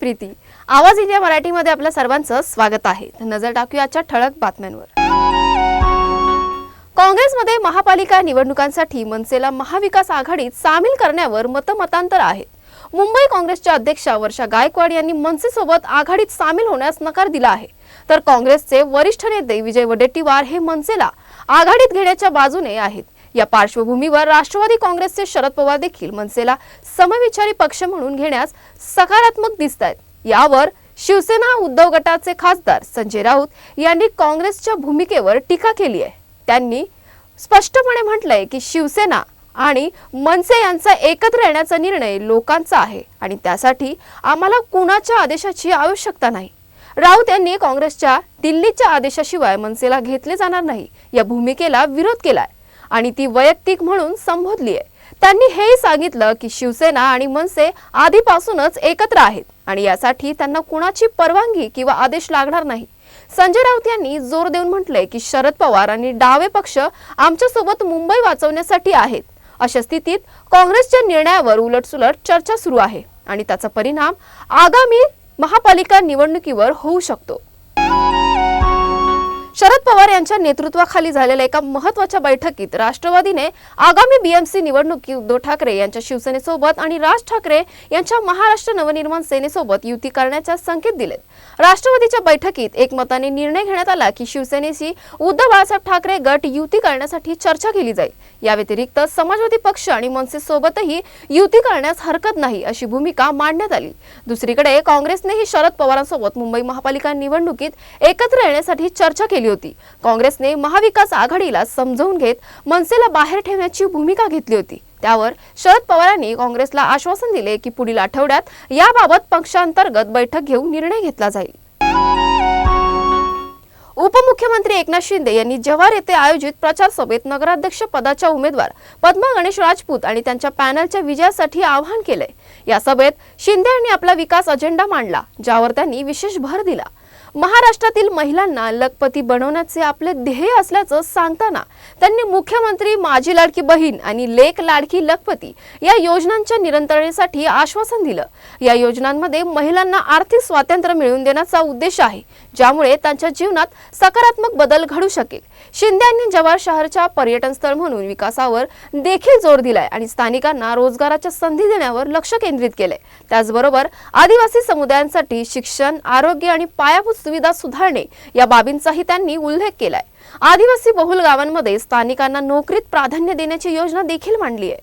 प्रीती. आवाज इंडिया मराठीमध्ये आपल्या सर्वांचं स्वागत आहे. नजर टाकूया आजच्या ठळक बातम्यांवर. काँग्रेसमध्ये महापालिका निवडणुकांसाठी मनसेला महाविकास आघाडीत सामील करण्यावर मतमतांतर आहेत मुंबई काँग्रेसच्या अध्यक्षा वर्षा गायकवाड यांनी मनसेसोबत आघाडीत सामील होण्यास नकार दिला आहे. तर काँग्रेसचे वरिष्ठ नेते विजय वडेट्टीवार हे मनसेला आघाडीत घेण्याच्या बाजूने आहेत. या पार्श्वभूमीवर राष्ट्रवादी काँग्रेसचे शरद पवार देखील मनसेला समविचारी पक्ष म्हणून घेण्यास सकारात्मक दिसत आहेत यावर शिवसेना उद्धव गटाचे खासदार संजय राऊत यांनी काँग्रेसच्या भूमिकेवर टीका केली आहे. त्यांनी स्पष्टपणे म्हटलंय की शिवसेना आणि मनसे यांचा एकत्र येण्याचा निर्णय लोकांचा आहे आणि त्यासाठी आम्हाला कुणाच्या आदेशाची आवश्यकता नाही. राऊत यांनी काँग्रेसच्या दिल्लीच्या आदेशाशिवाय मनसेला घेतले जाणार नाही. या भूमिकेला विरोध केलाय. आणि ती वैयक्तिक म्हणून संबोधली आहे. त्यांनी हेही सांगितलं की शिवसेना आणि मनसे आधीपासूनच एकत्र आहेत आणि यासाठी त्यांना कुणाची परवानगी किंवा आदेश लागणार नाही. संजय राऊत यांनी जोर देऊन म्हटलंय की शरद पवार आणि डावे पक्ष आमच्यासोबत मुंबई वाचवण्यासाठी आहेत. अशा स्थितीत काँग्रेसच्या निर्णयावर उलटसुलट चर्चा सुरू आहे आणि त्याचा परिणाम आगामी महापालिका निवडणुकीवर होऊ शकतो. शरद पवार यांच्या नेतृत्वाखाली झालेल्या एका महत्त्वाच्या बैठकीत राष्ट्रवादीने आगामी बीएमसी निवडणुकीत उद्धव ठाकरे यांच्या शिवसेनेसोबत आणि राज ठाकरे यांच्या महाराष्ट्र नवनिर्माण सेनेसोबत युती करण्याच्या संकेत दिलेत. राष्ट्रवादीच्या बैठकीत एकमताने निर्णय घेण्यात आला की शिवसेनेशी उद्धव बाळासाहेब ठाकरे गट युती करण्यासाठी चर्चा केली जाईल. या व्यतिरिक्त समाजवादी पक्ष आणि मनसे सोबतही युती करण्यास हरकत नाही अशी भूमिका मांडण्यात आली. दुसरीकडे काँग्रेसनेही शरद पवारांसोबत मुंबई महापालिका निवडणुकीत एकत्र येण्यासाठी चर्चा केली होती. काँग्रेसने महाविकास आघाडीला समजवून घेत मनसेला बाहेर ठेवण्याची भूमिका घेतली होती. त्यावर शरद पवारांनी काँग्रेसला आश्वासन दिले की पुढील आठवड्यात याबाबत पक्षांतर्गत बैठक घेऊन निर्णय घेतला जाईल. उपमुख्यमंत्री एकनाथ शिंदे यांनी जव्हार येथे आयोजित प्रचार सभेत नगराध्यक्ष पदाच्या उमेदवार पद्मा गणेश राजपूत आणि त्यांच्या पॅनलच्या विजयासाठी आवाहन केले. या सभेत शिंदे यांनी आपला विकास अजेंडा मांडला ज्यावर त्यांनी विशेष भर दिला. महाराष्ट्रातील महिलांना लखपती बनवण्याचे आपले ध्येय असल्याचं सांगताना त्यांनी मुख्यमंत्री माझी लाडकी बहीण आणि लेक लाडकी लखपती या योजनांच्या निरंतरतेसाठी आश्वासन दिलं. या योजनांमध्ये महिलांना आर्थिक स्वातंत्र्य मिळवून देण्याचा उद्देश आहे. ज्यामुळे त्यांच्या जीवनात सकारात्मक बदल घडू शकेल. शिंदे यांनी जव्हार शहरच्या पर्यटन स्थळ म्हणून विकासावर देखील जोर दिलाय आणि स्थानिकांना रोजगाराच्या संधी देण्यावर लक्ष केंद्रित केलंय. त्याचबरोबर आदिवासी समुदायांसाठी शिक्षण आरोग्य आणि पायाभूत सुविधा सुधारणे या बाबींचाही त्यांनी उल्लेख केलाय. आदिवासी बहुल गावांमध्ये स्थानिकांना नोकरीत प्राधान्य देण्याची योजना देखील मांडली आहे.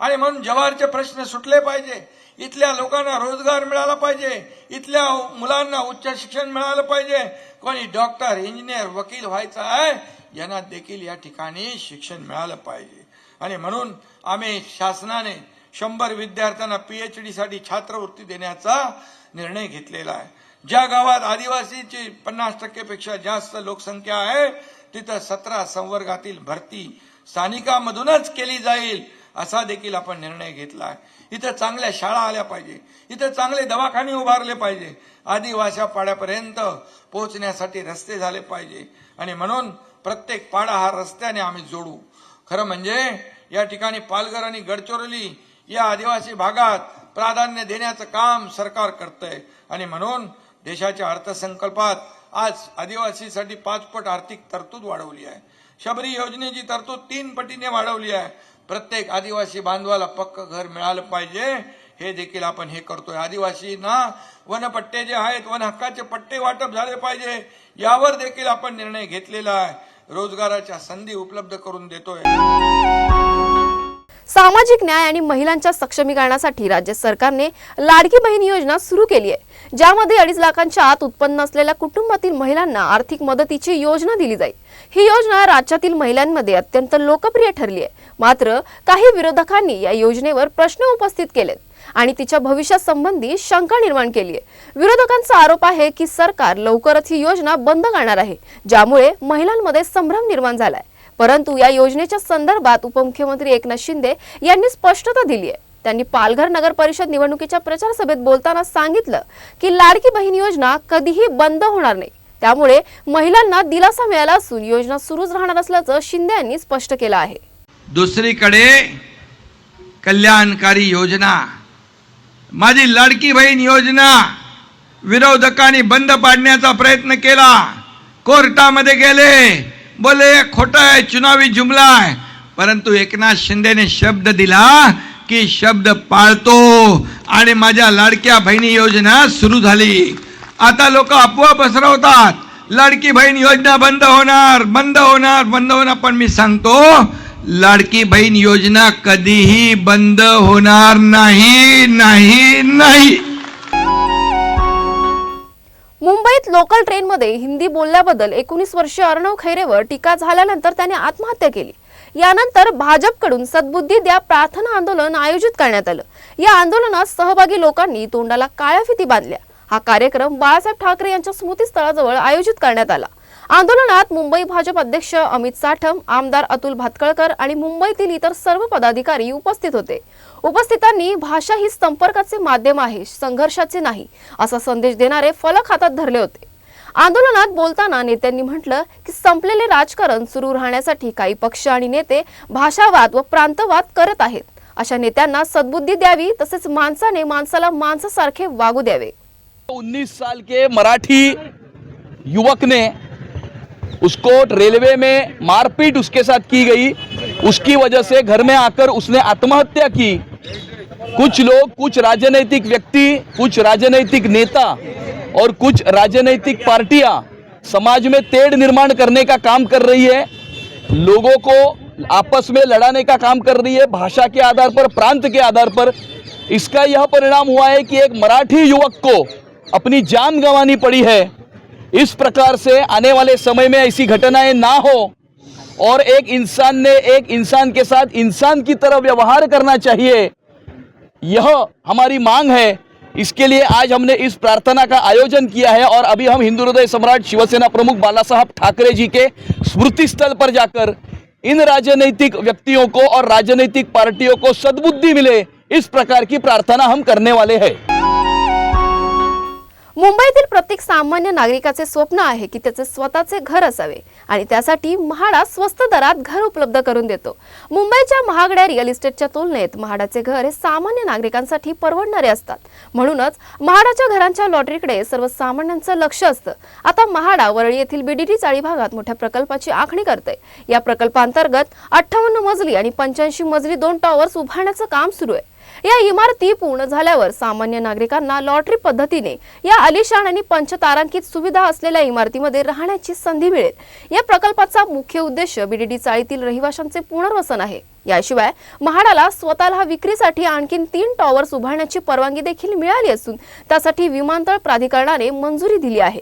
आणि म्हणून जवारचे प्रश्न सुटले पाहिजे. इथल्या लोकांना रोजगार मिळाला पाहिजे. इथल्या मुलांना उच्च शिक्षण मिळालं पाहिजे. कोणी डॉक्टर इंजिनियर वकील व्हायचं आहे यांना देखील या ठिकाणी शिक्षण मिळालं पाहिजे. आणि म्हणून आम्ही शासनाने शंभर विद्यार्थ्यांना पीएच एच डीसाठी छात्रवृत्ती देण्याचा निर्णय घेतलेला आहे. ज्या गावात आदिवासीची पन्नास टक्केपेक्षा जास्त लोकसंख्या आहे तिथं सतरा संवर्गातील भरती स्थानिकामधूनच केली जाईल. असा देखील आपण निर्णय घेतला आहे. इथं चांगल्या शाळा आल्या पाहिजे. इथं चांगले दवाखाने उभारले पाहिजे. आदिवासी पाड्यापर्यंत पोहोचण्यासाठी रस्ते झाले पाहिजे. आणि म्हणून प्रत्येक पाडा हा रस्त्याने आम्ही जोडू. खरं म्हणजे या ठिकाणी पालघर आणि गडचिरोली या आदिवासी भागात प्राधान्य देण्याचं काम सरकार करतंय. आणि म्हणून देशाच्या अर्थसंकल्पात आज आदिवासीसाठी पाच पट आर्थिक तरतूद वाढवली आहे. शबरी योजनेची तरतूद तीन पटीने वाढवली आहे. प्रत्येक आदिवासी बांधवाला पक्क घर मिळालं पाहिजे. हे देखील आपण हे करतोय. आदिवासींना वनपट्टे जे आहेत वन हक्काचे पट्टे वाटप झाले पाहिजे. यावर देखील आपण निर्णय घेतलेला आहे. रोजगाराच्या संधी उपलब्ध करून देतोय. सामाजिक न्याय आणि महिलांच्या सक्षमीकरणासाठी राज्य सरकारने लाडकी बहीण योजना सुरू केली आहे. ज्यामध्ये अडीच लाखांच्या आत उत्पन्न असलेल्या कुटुंबातील महिलांना आर्थिक मदतीची योजना दिली जाईल. ही योजना राज्यातील महिलांमध्ये अत्यंत लोकप्रिय ठरली आहे. मात्र काही विरोधकांनी या योजनेवर प्रश्न उपस्थित केलेत आणि तिच्या भविष्यासंबंधी शंका निर्माण केली आहे. विरोधकांचा आरोप आहे की सरकार लवकरच ही योजना बंद करणार आहे ज्यामुळे महिलांमध्ये संभ्रम निर्माण झालाय. परंतु या योजनेच्या संदर्भात उपमुख्यमंत्री एकनाथ शिंदे यांनी स्पष्टता दिली आहे. त्यांनी पालघर नगर परिषद निवडणुकीच्या प्रचार सभेत बोलताना सांगितलं की लाडकी बहीण योजना कधीही बंद होणार नाही. त्यामुळे महिलांना दिलासा मिळाला असून योजना सुरूच राहणार असल्याचं शिंदे यांनी स्पष्ट केलं आहे. दुसरीकडे कल्याणकारी योजना. माझी लाडकी बहीण योजना विरोधकांनी बंद पाडण्याचा प्रयत्न केला. कोर्टामध्ये गेले. बोले हे खोटं आहे चुनावी जुमला आहे. परंतु एकनाथ शिंदेने शब्द दिला की शब्द पाळतो आणि माझ्या लाडक्या बहिणी योजना सुरू झाली. आता लोक अफवा पसरवतात लाडकी बहीण योजना बंद होणार बंद होणार बंद होणार. पण मी सांगतो लाडकी बहीण योजना कधीही बंद होणार नाही नाही नाही. मुंबईत लोकल ट्रेनमध्ये हिंदी बोलल्याबद्दल एकोणीस वर्षीय अर्णव खैरेवर टीका झाल्यानंतर त्याने आत्महत्या केली. यानंतर भाजपकडून सद्बुद्धी द्या प्रार्थना आंदोलन आयोजित करण्यात आलं. या आंदोलनात सहभागी लोकांनी तोंडाला काळ्या फिती बांधल्या. हा कार्यक्रम बाळासाहेब ठाकरे यांच्या स्मृतीस्थळाजवळ आयोजित करण्यात आला. आंदोलनात मुंबई भाजप अध्यक्ष अमित साठम आमदार अतुल भातकळकर आणि मुंबईतील इतर सर्व पदाधिकारी उपस्थित होते. उपस्थितांनी भाषा ही संपर्काचे माध्यम आहे संघर्षाचे नाही असा संदेश देणारे फलक हातात धरले होते. आंदोलनात बोलताना नेत्यांनी म्हटलं की संपलेले राजकारण सुरू राहण्यासाठी काही पक्ष आणि नेते भाषावाद व प्रांतवाद करत आहेत. अशा नेत्यांना सद्बुद्धी द्यावी तसेच माणसाने माणसाला माणसासारखे वागू द्यावे. 19 साल के मराठी युवक ने उसको रेलवे में मारपीट उसके साथ की गई। उसकी वजह से घर में आकर उसने आत्महत्या की। कुछ लोग, कुछ राजनीतिक व्यक्ति, कुछ राजनीतिक नेता और कुछ राजनीतिक पार्टियाँ समाज में तेड़ निर्माण करने का काम कर रही है। लोगों को आपस में लड़ाने का काम कर रही है, भाषा के आधार पर, प्रांत के आधार पर। इसका यह परिणाम हुआ है कि एक मराठी युवक को अपनी जान गंवानी पड़ी है। इस प्रकार से आने वाले समय में ऐसी घटनाएँ ना हो और एक इंसान ने एक इंसान के साथ इंसान की तरह व्यवहार करना चाहिए। यह हमारी मांग है। इसके लिए आज हमने इस प्रार्थना का आयोजन किया है और अभी हम हिंदू हृदय सम्राट शिवसेना प्रमुख बाला साहब ठाकरे जी के स्मृति स्थल पर जाकर इन राजनीतिक व्यक्तियों को और राजनीतिक पार्टियों को सद्बुद्धि मिले, इस प्रकार की प्रार्थना हम करने वाले हैं। मुंबईतील प्रत्येक सामान्य नागरिकाचे स्वप्न आहे की त्याचे स्वतःचे घर असावे आणि त्यासाठी म्हाडा स्वस्त दरात घर उपलब्ध करून देतो. मुंबईच्या महागड्या रिअल इस्टेटच्या तुलनेत म्हाडाचे घर हे सामान्य नागरिकांसाठी परवडणारे असतात. म्हणूनच म्हाडाच्या घरांच्या लॉटरीकडे सर्वसामान्यांचं लक्ष असतं. आता म्हाडा वरळी येथील बीडीटी चाळी भागात मोठ्या प्रकल्पाची आखणी करते या प्रकल्पांतर्गत अठ्ठावन्न मजली आणि पंच्याऐंशी मजली दोन टॉवर्स उभारण्याचं काम सुरू आहे. या इमारती पूर्ण झाल्यावर सामान्य नागरिकांना लॉटरी पद्धतीने या आलिशान आणि पंचतारांकित सुविधा असलेल्या इमारतीमध्ये राहण्याची संधी मिळेल. या प्रकल्पाचा मुख्य उद्देश बीडीडी चाळीतील रहिवाशांचे पुनर्वसन आहे. याशिवाय म्हाडाला स्वतःला विक्रीसाठी आणखीन तीन टॉवर्स उभारण्याची परवानगी देखील मिळाली असून त्यासाठी विमानतळ प्राधिकरणाने मंजुरी दिली आहे.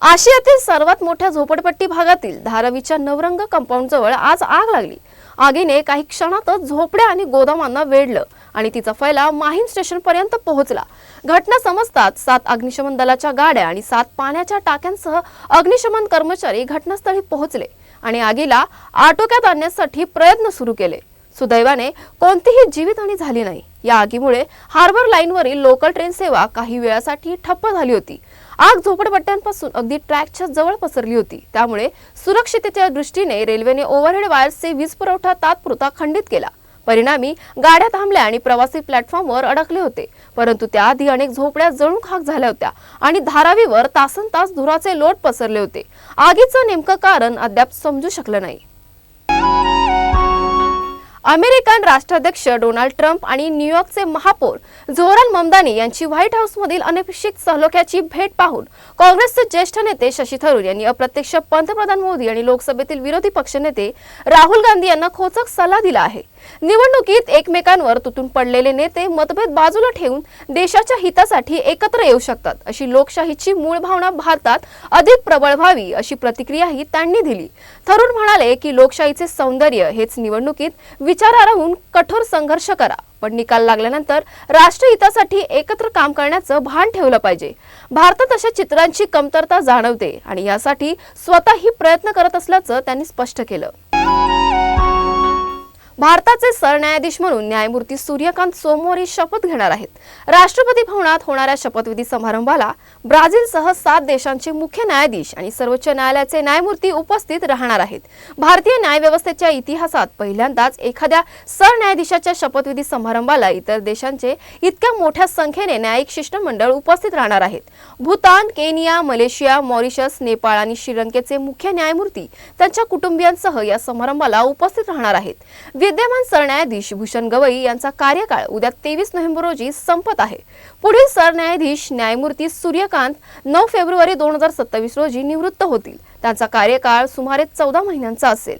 आशियातील सर्वात मोठ्या झोपडपट्टी भागातील धारावीच्या नवरंग कंपाऊंड जवळ आज आग लागली. आगीने काही क्षणातच झोपड्या आणि गोदामांना वेढलं आणि तिचा फैला माहीम स्टेशन पर्यंत पोहोचला. घटना समजताच सात अग्निशमन दलाच्या गाड्या आणि सात पाण्याच्या टाक्यांसह अग्निशमन कर्मचारी घटनास्थळी पोहोचले आणि आगीला आटोक्यात आणण्यासाठी प्रयत्न सुरू केले. सुदैवाने कोणतीही जीवितहानी झाली नाही. या आगीमुळे हार्बर लाईनवरील लोकल ट्रेन सेवा काही वेळासाठी ठप्प झाली होती. आग झोपडपट्ट्यांपासून अगदी ट्रॅकच्या जवळ पसरली होती. त्यामुळे सुरक्षिततेच्या दृष्टीने रेल्वेने ओव्हरहेड वायर्सचे वीज पुरवठा तात्पुरता खंडित केला. परिणामी गाड्या थांबल्या आणि प्रवासी प्लॅटफॉर्मवर अडकले होते. परंतु त्याआधी अनेक झोपड्या जळून खाक झाल्या होत्या आणि धारावीवर तासन तास धुराचे लोट पसरले होते. आगीचं नेमकं कारण अद्याप समजू शकलं नाही. अमेरिकन राष्ट्राध्यक्ष डोनाल्ड ट्रम्प आणि न्यूयॉर्कचे महापौर झोहरान ममदानी यांची व्हाईट हाऊसमधील अनपेक्षित सहलोख्याची भेट पाहून काँग्रेसचे ज्येष्ठ नेते शशी थरूर यांनी अप्रत्यक्ष पंतप्रधान मोदी आणि लोकसभेतील विरोधी पक्षनेते राहुल गांधी यांना खोचक सल्ला दिला आहे. निवडणुकीत एकमेकांवर तुटून पडलेले नेते मतभेद बाजूला ठेवून देशाच्या हितासाठी एकत्र येऊ शकतात अशी लोकशाहीची मूळ भावना भारतात अधिक प्रबळ व्हावी अशी प्रतिक्रियाही त्यांनी दिली. थरूर म्हणाले की लोकशाहीचे सौंदर्य हेच निवडणुकीत विचारा राहून कठोर संघर्ष करा पण निकाल लागल्यानंतर राष्ट्रहितासाठी एकत्र काम करण्याचं भान ठेवलं पाहिजे. भारतात अशा चित्रांची कमतरता जाणवते आणि यासाठी स्वतःही प्रयत्न करत असल्याचं त्यांनी स्पष्ट केलं. भारताचे सरन्यायाधीश म्हणून न्यायमूर्ती सूर्यकांत सोमवारी शपथ घेणार आहेत. राष्ट्रपती भवनात होणाऱ्या शपथविधी समारंभाला ब्राझीलसह सात देशांचे मुख्य न्यायाधीश आणि सर्वोच्च न्यायालयाचे न्यायमूर्ती उपस्थित राहणार आहेत. भारतीय न्यायव्यवस्थेच्या इतिहासात पहिल्यांदाच एखाद्या सरन्यायाधीशाच्या शपथविधी समारंभाला इतर देशांचे इतक्या मोठ्या संख्येने न्यायिक शिष्टमंडळ उपस्थित राहणार आहेत. Bhutan Kenya Malaysia Mauritius Nepal आणि श्रीलंकेचे मुख्य न्यायमूर्ती त्यांच्या कुटुंबियांसह या समारंभाला उपस्थित राहणार आहेत. विद्यमान सरन्यायाधीश भूषण गवई यांचा कार्यकाळ उद्या तेवीस नोव्हेंबर रोजी संपत आहे. पुढील सरन्यायाधीश न्यायमूर्ती सूर्यकांत नऊ फेब्रुवारी दोन हजार सत्तावीस रोजी निवृत्त होतील. त्यांचा कार्यकाळ सुमारे चौदा महिन्यांचा असेल.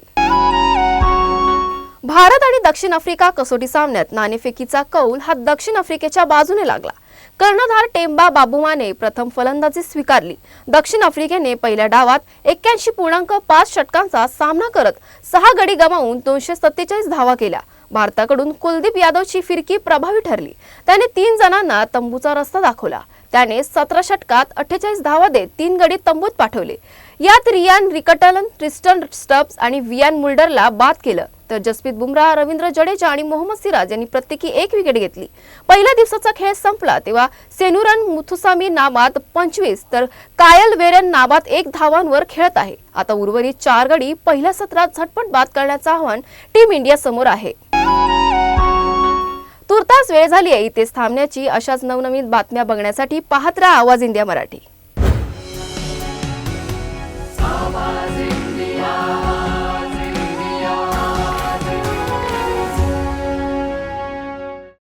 भारत आणि दक्षिण आफ्रिका कसोटी सामन्यात नाणेफेकीचा कौल हा दक्षिण आफ्रिकेच्या बाजूने लागला. कर्णधार टेम्बा बाबुमाने प्रथम फलंदाजी स्वीकारली. दक्षिण आफ्रिकेने पहिल्या डावात एक्क्याऐंशी पूर्णांक पाच षटकांचा सामना करत सहा गडी गमावून दोनशे सत्तेचाळीस धावा केल्या. भारताकडून कुलदीप यादवची फिरकी प्रभावी ठरली. त्याने तीन जणांना तंबूचा रस्ता दाखवला. त्याने सतरा षटकात अठ्ठेचाळीस धावा देत तीन गडी तंबूत पाठवले. यात रियान रिकटलन ट्रिस्टन स्टब्स आणि वियान मुल्डरला बाद केलं. तर जसप्रीत बुमराह रवींद्र जडेजा आणि मोहम्मद सिराज यांनी प्रत्येकी एक विकेट घेतली. पहिल्या दिवसाचा खेळ संपला तेव्हा सेनुरन मुथुसामी नाबाद पंचवीस तर कायल वेरन नाबाद एक धावांवर खेळत आहे. आता उर्वरित चार गडी पहिल्या सत्रात झटपट बाद करण्याचं आव्हान टीम इंडिया समोर आहे. तुर्तास वेळ झाली आहे इथेच थांबण्याची अशाच नवनवीन बातम्या बघण्यासाठी पाहत राहा आवाज इंडिया मराठी.